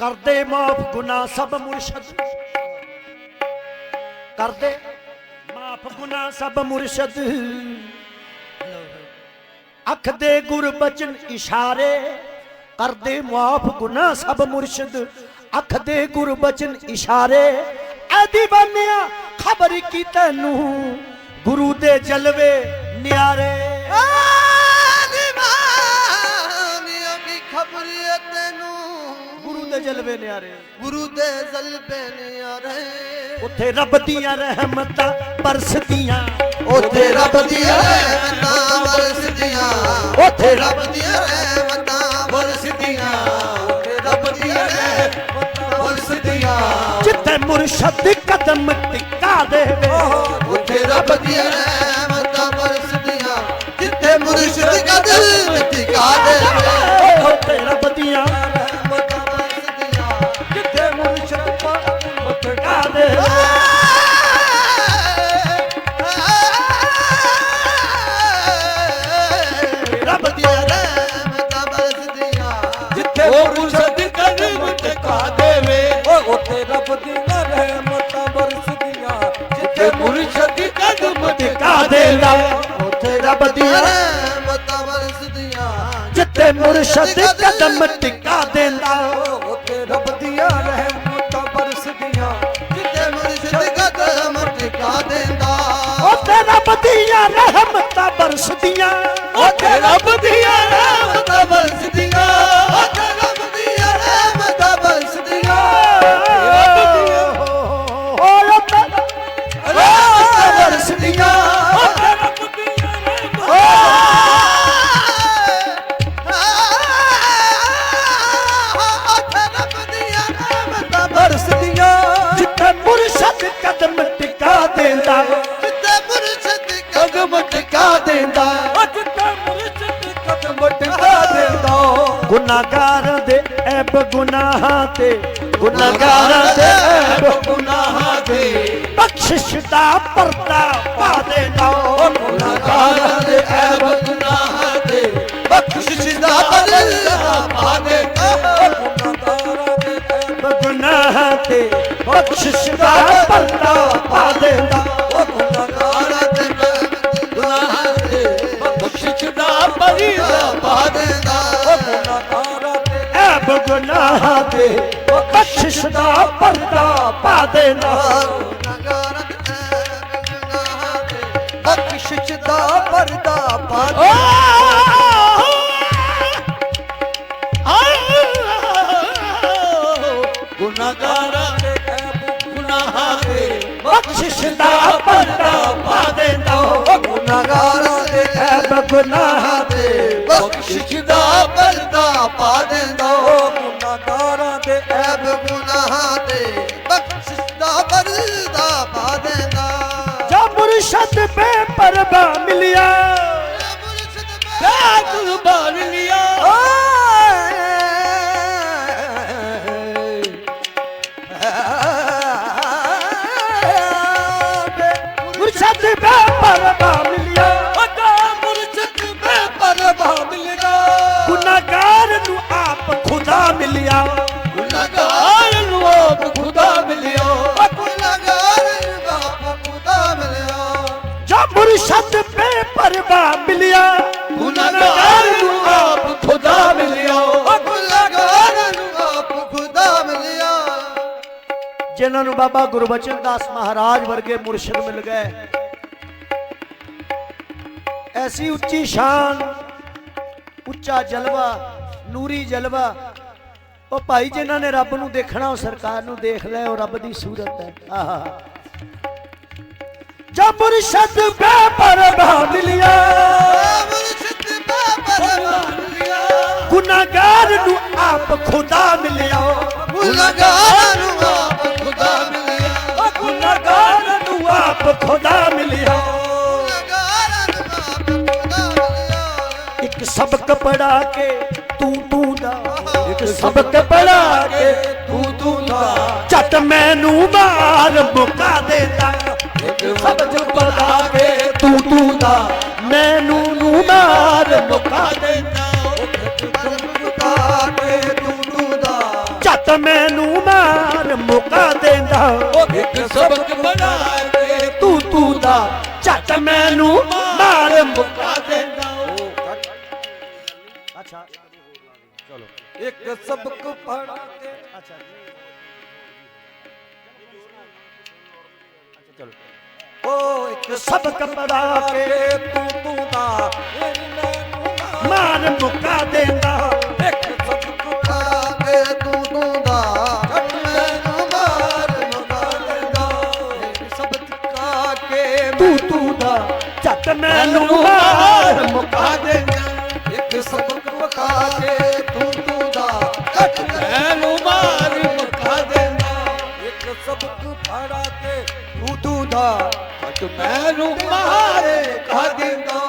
ਕਰਦੇ ਮਾਫ ਗੁਨਾਹ ਸਭ ਮੁਰਸ਼ਦ। ਕਰਦੇ ਮਾਫ ਗੁਨਾਹ ਸਭ ਮੁਰਸ਼ਦ। ਅੱਖ ਦੇ ਗੁਰ ਇਸ਼ਾਰੇ, ਕਰਦੇ ਮਾਫ ਗੁਨਾਹ ਸਭ ਮੁਰਸ਼ਦ। ਅੱਖ ਦੇ ਗੁਰ ਇਸ਼ਾਰੇ, ਐ دیਵਾਨਿਆ ਖਬਰ ਕੀ ਤੈਨੂੰ? ਗੁਰੂ ਦੇ ਜਲਵੇ ਨਿਆਰੇ। ਦੀਵਾਨੀਆਂ ਜਲਵੇ ਨਿਆਰੇ। ਗੁਰੂ ਦੇ ਜ਼ਲਬੇ ਨਿਆਰੇ। ਉੱਥੇ ਰੱਬ ਦੀਆਂ ਰਹਿਮਤਾਂ ਬਰਸਦੀਆਂ। ਉੱਥੇ ਰੱਬ ਦੀਆਂ ਰਹਿਮਤਾਂ ਵਰਸਦੀਆਂ ਉੱਥੇ ਰੱਬ ਦੀਆਂ ਰਹਿਮਤਾਂ ਵਰਸਦੀਆਂ ਉੱਥੇ ਰੱਬ ਦੀਆਂ ਰਹਿਮਤਾਂ ਵਰਸਦੀਆਂ ਜਿੱਥੇ ਮੁਰਸ਼ਦ ਕਦਮ ਟਿਕਾ ਦੇਵੇ। ਉੱਥੇ ਰੱਬ ਦੀਆਂ ਰਹਿਮਤਾਂ ਵਰਸਦੀਆਂ ਜਿੱਥੇ ਮੁਰਸ਼ਿਦ ਕਦਮ ਮੁਰਸ਼ਦ ਕਦਮ ਟਿਕਾ ਦੇਦਾ। ਉੱਥੇ ਰੱਬ ਦੀਆਂ ਰਹਿਮਤਾਂ ਵਰਸਦੀਆਂ ਜਿੱਥੇ ਮੁਰਸ਼ਦ ਕਦਮ ਟਿਕਾ ਦੇਂਦਾ। ਉੱਥੇ ਰੱਬ ਦੀਆਂ ਰਹਿਮਤਾਂ ਬਰਸਦੀਆਂ ਜਿੱਥੇ ਮੁਰਸ਼ਿਦ ਕਦਮ ਟਿਕਾ ਦਿੰਦਾ। ਉੱਥੇ ਰੱਬ ਦੀਆਂ ਰਹਿਮਤਾਂ ਬਰਸਦੀਆਂ ਉੱਥੇ ਰੱਬ ਦੀਆਂ ਗੁਨਾਹਗਾਰਾਂ ਦੇ ਐਬ ਗੁਨਾਹਾਂ ਤੇ ਗੁਨਾਹਗਾਰਾਂ ਦੇ ਐਬ ਗੁਨਾਹਾਂ ਦੇ ਬਖਸ਼ਿਸ਼ ਦਾ ਪਰਦਾ ਪਾ ਦੇਂਦਾ ਗੁਨਾਹਗਾਰਾਂ ਦੇ ਐਬ ਗੁਨਾਹਾਂ ਦੇ ਬਖਸ਼ਿਸ਼ ਦਾ ਬਦਲਾ ਪਾ ਦੇ ਗੁਨਾਹਗਾਰਾਂ ਦੇ ਐਬ ਗੁਨਾਹਾਂ ਤੇ ਬਖਸ਼ਿਸ਼ ਦਾ ਪਰਦਾ ਪਾ ਦੇਂਦਾ ਓ ਗੁਨਾਹਗਾਰਾਂ ਦੇ ਗੁਨਾਹਾਂ ਦੇ ਬਖਸ਼ਿਸ਼ ਦਾ ਪਰੀਦਾ ਪਾ ਦੇਦਾ ਗੁਨਾਹਾਂ ਤੇ ਬਖਸ਼ਿਸ਼ ਦਾ ਪਰਦਾ ਪਾ ਦੇਂਦਾ ਬਖਸ਼ਿਸ਼ ਦਾ ਪਰਦਾ ਪਾ ਓ ਗੁਨਾਹਗਾਰਾਂ ਦੇ ਐਬ ਗੁਨਾਹਾਂ ਦੇ ਬਖਸ਼ਿਸ਼ ਦਾ ਪਰਦਾ ਪਾ ਦੇਂਦਾ ਗੁਨਾਹਗਾਰਾਂ ਦੇ ਐਬ ਗੁਨਾਹਾਂ ਦੇ ਬਖਸ਼ਿਸ਼ ਦਾ ਪਰਦਾ ਪਾ ਦਿੰਦਾ ਮੁਰਸ਼ਦ ਪਰਵਾ ਮਿਲਿਆ। ਗੁਨਾਹਗਾਰ ਆਪ ਖੁਦਾ ਮਿਲਿਆ। ਗੁਨਾਹਗਾਰ ਆਪ ਖੁਦਾ ਮਿਲਿਆ। ਜਿਨ੍ਹਾਂ ਨੂੰ ਬਾਬਾ ਗੁਰਬਚਨ ਦਾਸ ਮਹਾਰਾਜ ਵਰਗੇ ਮੁਰਸ਼ਿਦ ਮਿਲ ਗਏ। ਐਸੀ ਉੱਚੀ ਸ਼ਾਨ ਉੱਚਾ ਜਲਵਾ ਨੂਰੀ ਜਲਵਾ। ਉਹ ਭਾਈ ਜਿਨ੍ਹਾਂ ਨੇ ਰੱਬ ਨੂੰ ਦੇਖਣਾ ਉਹ ਸਰਕਾਰ ਨੂੰ ਦੇਖ ਲੈ ਉਹ ਰੱਬ ਦੀ ਸੂਰਤ ਹੈ। ਆਹਾ। ਜਬ ਮੁਰਸ਼ਦ ਬੇਪਰਵਾ ਮਿਲਿਆ ਮੁਰਸ਼ਿਦ ਬਾਪਰਵਾ ਮਿਲਿਆ ਗੁਨਾਹਗਾਰ ਨੂੰ ਆਪ ਖੁਦਾ ਮਿਲਿਆ। ਗੁਨਾਹਗਾਰ ਨੂੰ ਆਪ ਖੁਦਾ ਮਿਲਿਆ। ਗੁਨਾਹਗਾਰ ਨੂੰ ਆਪ ਖੁਦਾ ਮਿਲਿਆ। ਸਬਕ ਪੜਾ ਕੇ ਤੂੰ ਤੂੰ ਦਾ ਇੱਕ ਸਬਕ ਪੜਾ ਕੇ ਤੂੰ ਤੂੰ ਦਾ ਚੱਟ ਮੈਨੂੰ ਮਾਰ ਮੁਕਾ ਦੇਤਾ ਇੱਕ ਸਬਜ ਪੜਾ ਕੇ ਤੂੰ ਤੂੰ ਦਾ ਮੈਨੂੰ ਨੂੰ ਮਾਰ ਮੁਕਾ ਦੇਤਾ ਗੁਨਾਹਗਾਰ ਕੇ ਤੂੰ ਤੂੰ ਦਾ ਚੱਟ ਮੈਨੂੰ ਮਾਰ ਮੁਕਾ ਦੇਂਦਾ ਉਹ ਇੱਕ ਸਬਕ ਬਣਾ ਕੇ ਤੂੰ ਤੂੰ ਦਾ ਝੱਟ ਮੈਨੂੰ ਮਾਰ ਮੁਕਾ ਦੇਂਦਾ ਇੱਕ ਸਬਕ ਪੜਾ ਕੇ। ਅੱਛਾ। ਚਲੋ। ਇੱਕ ਸਬਕ ਪੜਾ ਕੇ ਤੂੰ ਤੂੰ ਦਾ ਮੇਰੀ ਮੁਕਾ ਦੇਂਦਾ। ਇੱਕ ਸਬਕ ਪੜਾ ਕੇ ਤੂੰ ਤੂੰ ਦਾ ਛੱਡ ਮੈਨੂੰ ਮਾਰ ਮੁਕਾ ਦੇਂਦਾ। ਸਬਕ ਕਾ ਕੇ ਤੂੰ ਤੂੰ ਦਾ ਝੱਟ ਮੈਨੂੰ ਮਾਰ ਮੁਕਾ ਦੇਂਦਾ। ਇੱਕ ਸਬਕ ਫੜਾ ਕੇ ਤੂੰ ਤੂੰ ਦਾ। ਅੱਜ ਮੈਨੂੰ ਮਾਰ ਮੁਕਾ ਦੇਂਦਾ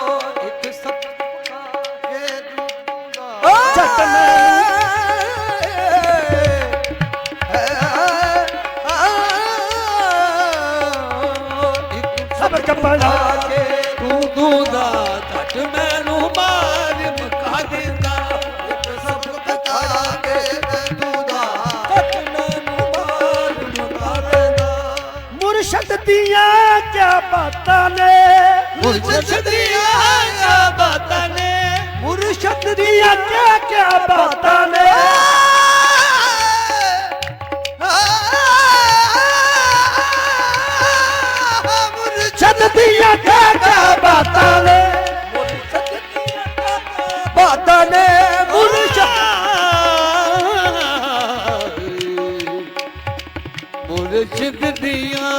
ਇੱਕ ਸਬਕ ਫੜਾ ਕੇ ਤੂੰ ਤੂੰ ਦਾ ਝੱਟ ਮੈਨੂੰ ਸਬਕ ਪੜਾ ਕੇ ਬਾਤਾਂ ਨੇ। ਮੁਰਸ਼ਦ ਦੀਆਂ ਬਾਤਾਂ ਨੇ। ਮੁਰਸ਼ਦ ਦੀਆਂ ਕਿਆ ਕਿਆ ਬਾਤਾਂ ਨੇ। ਮੁਰਸ਼ਦ ਦੀਆਂ ਕਿਆ ਕਿਆ ਬਾਤਾਂ ਨੇ। ਬਾਤਾਂ ਨੇ ਮੁਰਸ਼ਦ। ਮੁਰਸ਼ਿਦ ਦੀਆਂ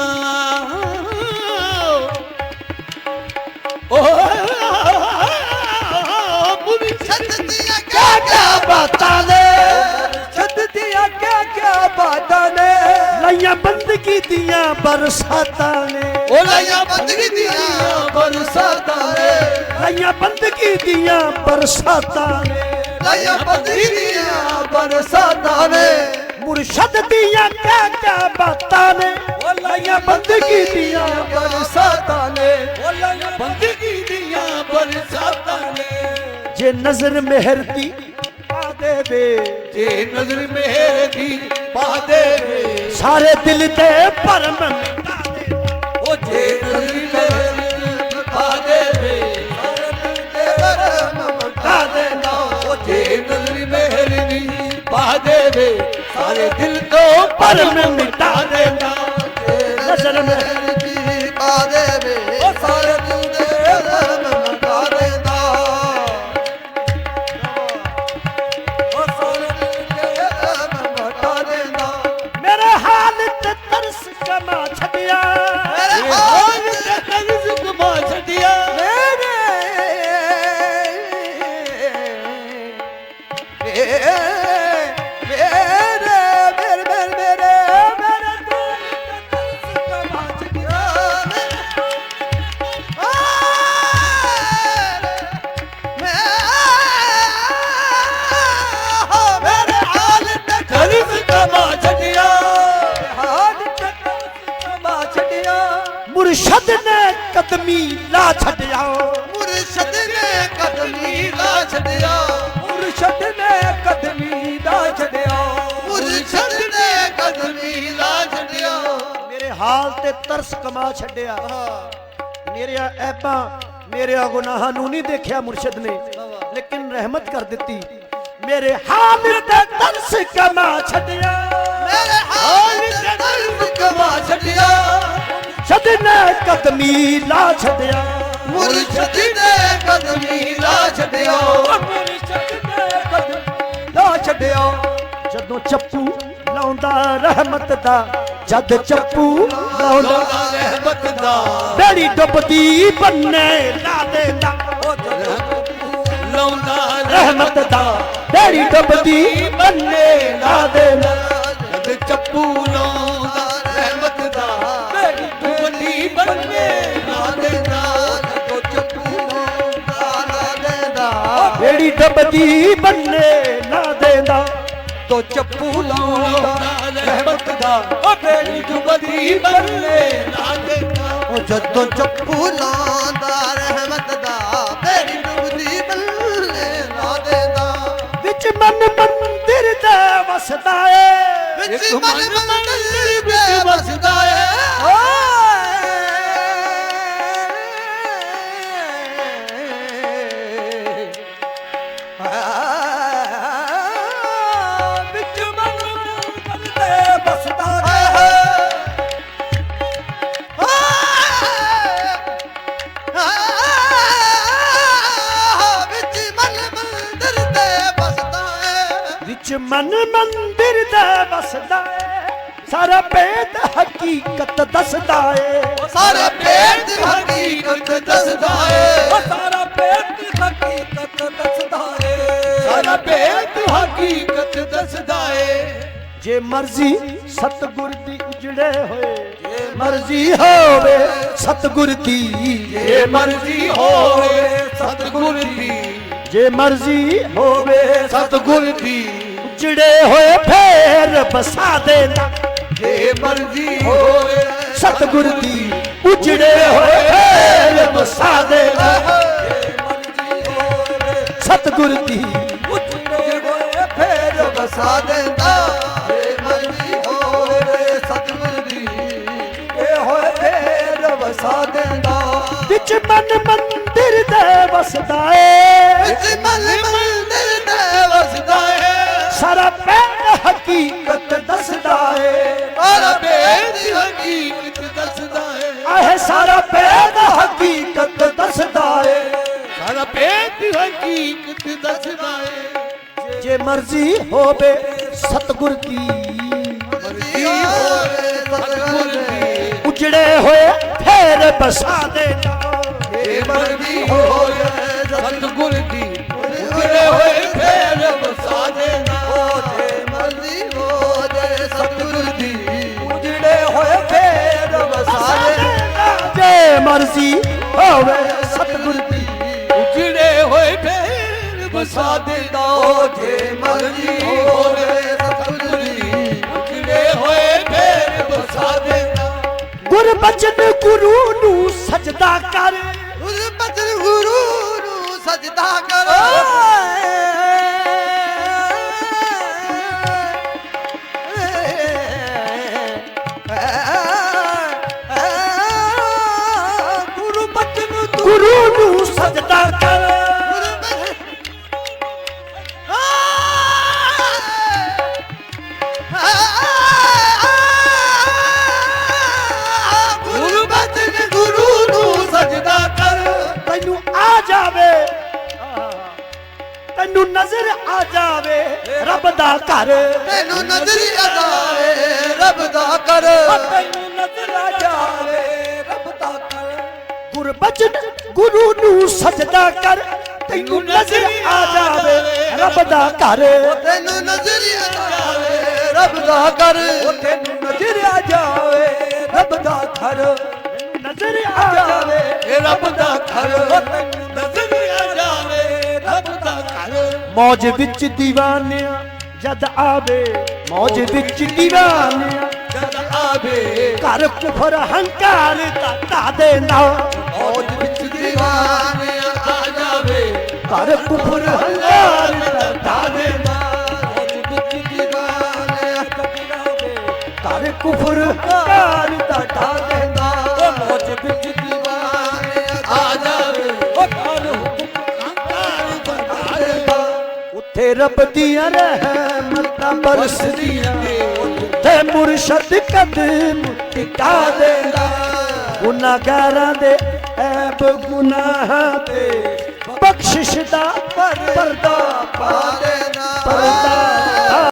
ਲਈਆਂ ਬੰਦਗੀ ਦੀਆਂ ਬਰਸਾਤਾਂ ਨੇ। ਓ ਲਾਇਆ ਬੰਦਗੀ ਦੀਆਂ ਬਰਸਾਤਾਂ ਨੇ। ਲਈਆਂ ਬੰਦਗੀ ਦੀਆਂ ਬਰਸਾਤਾਂ ਨੇ। ਲਾਇਆ ਬੰਦਗੀ ਦੀਆਂ ਬਰਸਾਤਾਂ ਨੇ। ਮੁਰਸ਼ਦ ਦੀਆਂ ਕਿਆ ਕਿਆ ਬਾਤਾਂ ਨੇ। ਓ ਲਈਆਂ ਬੰਦਗੀ ਦੀਆਂ ਬਰਸਾਤਾਂ ਨੇ। ਓ ਲਾਇਆ ਬੰਦਗੀ ਦੀਆਂ ਬਰਸਾਤਾਂ ਨੇ। ਜੇ ਨਜ਼ਰ ਮਿਹਰ ਦੀ ਪਾ ਦੇਵੇ ਜੇ ਨਜ਼ਰ ਮਿਹਰ ਦੀ ਪਾ ਦੇਵੇ ਸਾਰੇ ਦਿਲ ਦੇ ਭਰਮ ਮਿਟਾ ਦੇ ਉਹ ਜੇ ਨਜ਼ਰ ਮਿਹਰ ਦੀ ਪਾ ਦੇਵੇ ਮਿਟਾ ਦੇਣਾ ਉਹ ਜੇ ਨਜ਼ਰ ਮਿਹਰ ਦੀ ਪਾ ਦੇਵੇ ਸਾਰੇ ਦਿਲ ਤੋਂ ਭਰਮ ਮੁਰਸ਼ਦ ਨੇ ਕਦਮੀ ਲਾ ਛੱਡਿਆ। ਮੁਰਸ਼ਦ ਨੇ ਕਦਮੀ ਲਾ ਛੱਡਿਆ। ਮੁਰਸ਼ਦ ਨੇ ਕਦਮੀ ਲਾ ਛੱਡਿਆ। ਮੁਰਸ਼ਦ ਨੇ ਕਦਮੀ ਲਾ ਛੱਡਿਆ। ਮੇਰੇ ਹਾਲ ਤੇ ਤਰਸ ਕਮਾ ਛੱਡਿਆ। ਮੇਰੇ ਐਬਾਂ ਮੇਰੇ ਗੁਨਾਹਾਂ ਨੂੰ ਨਹੀਂ ਦੇਖਿਆ ਮੁਰਸ਼ਦ ਨੇ ਲੇਕਿਨ ਰਹਿਮਤ ਕਰ ਦਿੱਤੀ। ਮੇਰੇ ਹਾਲ ਤੇ ਤਰਸ ਕਮਾ ਛੱਡਿਆ। ਮੇਰੇ ਹਾਲ ਤੇ ਦਰਦ ਕਮਾ ਛੱਡਿਆ। ਛੱਡ ਨੇ ਕਦਮੀ ਲਾ ਛੱਡਿਆ ਮੁਰਸ਼ਦ ਨੇ ਕਦਮੀ ਲਾ ਛੱਡਿਆ ਲਾ ਛੱਡਿਆ। ਜਦੋਂ ਚੱਪੂ ਲਾਉਂਦਾ ਰਹਿਮਤ ਦਾ ਜਦ ਚੱਪੂ ਲਾਉਂਦਾ ਰਹਿਮਤ ਦਾ। ਬੇੜੀ ਡੁੱਬਦੀ ਬੰਨੇ ਲਾ ਦੇਂਦਾ। ਲਾਉਂਦਾ ਰਹਿਮਤ ਦਾ ਬੇੜੀ ਡੁੱਬਦੀ ਬੰਨੇ ਲਾ ਦੇਂਦਾ। ਜਦ ਚੱਪੂ ਲਾਉਂਦਾ ਬੇੜੀ ਡੁੱਬਦੀ ਬੰਨੇ ਲਾ ਦੇਂਦਾ ਤੋ ਚੱਪੂ ਲਾਉਂਦਾ ਰਹਿਮਤ ਦਾ ਉਹ ਮੇਰੀ ਦੁਬਦੀ ਬੰਨੇ ਨਾ ਦੇਦਾ। ਉਹ ਜਦੋਂ ਚੱਪੂ ਲਾਉਂਦਾ ਰਹਿਮਤ ਦਾ ਮੇਰੀ ਡੁੱਬਦੀ ਬੱਲੇ ਲਾ ਦੇਂਦਾ। ਵਿੱਚ ਮਨ ਮੰਦਿਰ ਦੇ ਵਸਦਾ ਏ। ਵਿੱਚ ਮਨ ਮੰਦਰ ਦੇ ਵਸਦਾ ਏ। ਵਿੱਚ ਸਾਰਾ ਭੇਦ ਹਕੀਕਤ ਦੱਸਦਾ ਏ। ਸਾਰਾ ਪੇਟ ਹਕੀਕਤ ਦੱਸਦਾ ਏ। ਸਾਰਾ ਭੇਤ ਹਕੀਕਤ ਦੱਸਦਾ ਏ। ਸਾਰਾ ਭੇਤ ਹਕੀਕਤ ਦੱਸਦਾ ਏ। ਜੇ ਮਰਜ਼ੀ ਸਤਗੁਰ ਦੀ ਉਜੜੇ ਹੋਏ ਜੇ ਮਰਜ਼ੀ ਹੋਵੇ ਸਤਗੁਰ ਦੀ। ਜੇ ਮਰਜ਼ੀ ਹੋਵੇ ਸਤਿਗੁਰ ਦੀ। ਜੇ ਮਰਜ਼ੀ ਹੋਵੇ ਸਤਿਗੁਰ ਦੀ। ਉਜੜੇ ਹੋਏ ਫੇਰ ਬਸਾ ਦੇਣਾ। ਜੇ ਮਰਜ਼ੀ ਹੋਵੇ। ਸਤਗੁਰ ਦੀ ਉਜੜੇ ਹੋਏ ਫੇਰ ਏ ਸਾਰਾ ਪੈਰ ਹਕੀਕਤ ਦੱਸਦਾ ਏ। ਸਾਰਾ ਪੇਟ ਹਕੀਕਤ ਦੱਸਦਾ ਏ। ਜੇ ਮਰਜ਼ੀ ਹੋਵੇ ਸਤਗੁਰ ਦੀ ਮਰਜ਼ੀ ਹੋਵੇ ਸਤਿਗੁਰ ਦੀ ਉਜੜੇ ਹੋਏ ਫੇਰ ਬਸਾ ਦੇਣਾ ਜੇ। ਮਰਜ਼ੀ ਹੋਵੇ ਸਤਿਗੁਰ ਦੀ ਜੇ ਮਰਜ਼ੀ ਹੋਵੇ ਸਤਗੁਰ ਦੀ। ਉਜੜੇ ਹੋਏ ਫੇਰ ਵਸਾ ਦੇਣਾ ਜੇ ਮਰਜ਼ੀ ਹੋਵੇ ਸਤਿਗੁਰ ਦੀ। ਉਜੜੇ ਹੋਏ ਫੇਰ ਵਸਾ ਦੇਣਾ ਗੁਰਬਚਨ ਗੁਰੂ ਨੂੰ ਸਜਦਾ ਕਰ। ਉਸ ਬਚਨ ਗੁਰੂ ਨੂੰ ਸਜਦਾ ਕਰੋ। ਤੈਨੂੰ ਨਜ਼ਰ ਆ ਜਾਵੇ ਰੱਬ ਦਾ ਘਰ। ਤੈਨੂੰ ਨਜ਼ਰ ਆਵੇ ਰੱਬ ਦਾ ਕਰ ਤੈਨੂੰ ਨਜ਼ਰ ਆ ਜਾਵੇ ਰੱਬ ਦਾ ਕਰ ਗੁਰਬਚਨ ਗੁਰੂ ਨੂੰ ਸਜਦਾ ਕਰ ਤੈਨੂੰ ਨਜ਼ਰ ਆ ਜਾਵੇ ਰੱਬ ਦਾ ਘਰ। ਤੈਨੂੰ ਨਜ਼ਰ ਆਵੇ ਰੱਬ ਦਾ ਉਹ ਤੈਨੂੰ ਨਜ਼ਰ ਆ ਜਾਵੇ ਰੱਬ ਦਾ ਘਰ। ਨਜ਼ਰ ਆ ਜਾਵੇ ਰੱਬ ਦਾ ਘਰ। ਮੌਜ ਵਿੱਚ ਦੀਵਾਨਿਆਂ, ਜਦ ਆਵੇ। ਮੌਜ ਵਿੱਚ ਦੀਵਾਨਿਆਂ, ਜਦ ਆਵੇ। ਘਰ ਕੁਫਰ ਹੰਕਾਰ ਦਾ ਢਾ ਦੇਣਾ ਮੌਜ ਵਿੱਚ ਦੀਵਾਨੇ ਆ ਜਾਵੇ। ਘਰ ਕੁਫਰ ਹੰਕਾਰ ਦਾ ਢਾ ਦੇਣਾ ਮੌਜ ਵਿੱਚ ਦੀਵਾਨੇ ਘਰ ਕੁਫਰ ਹੰਕਾਰ ਦਾ ਢਾ ਰੱਬ ਦੀਆਂ ਰਹਿਮਤਾਂ ਬਰਸਦੀਆਂ। ਬਰਸਦੀਆਂ ਤੇ ਮੁਰਸ਼ਦ ਕਦਮ ਟਿਕਾ ਦੇਣਾ ਗੁਨਾਹਗਾਰਾਂ ਦੇ ਐਬ ਗੁਨਾਹਾਂ ਤੇ ਬਖਸ਼ਿਸ਼ ਦਾ ਪਰਦਾ ਪਾ ਦੇਣਾ ਪਰਦਾ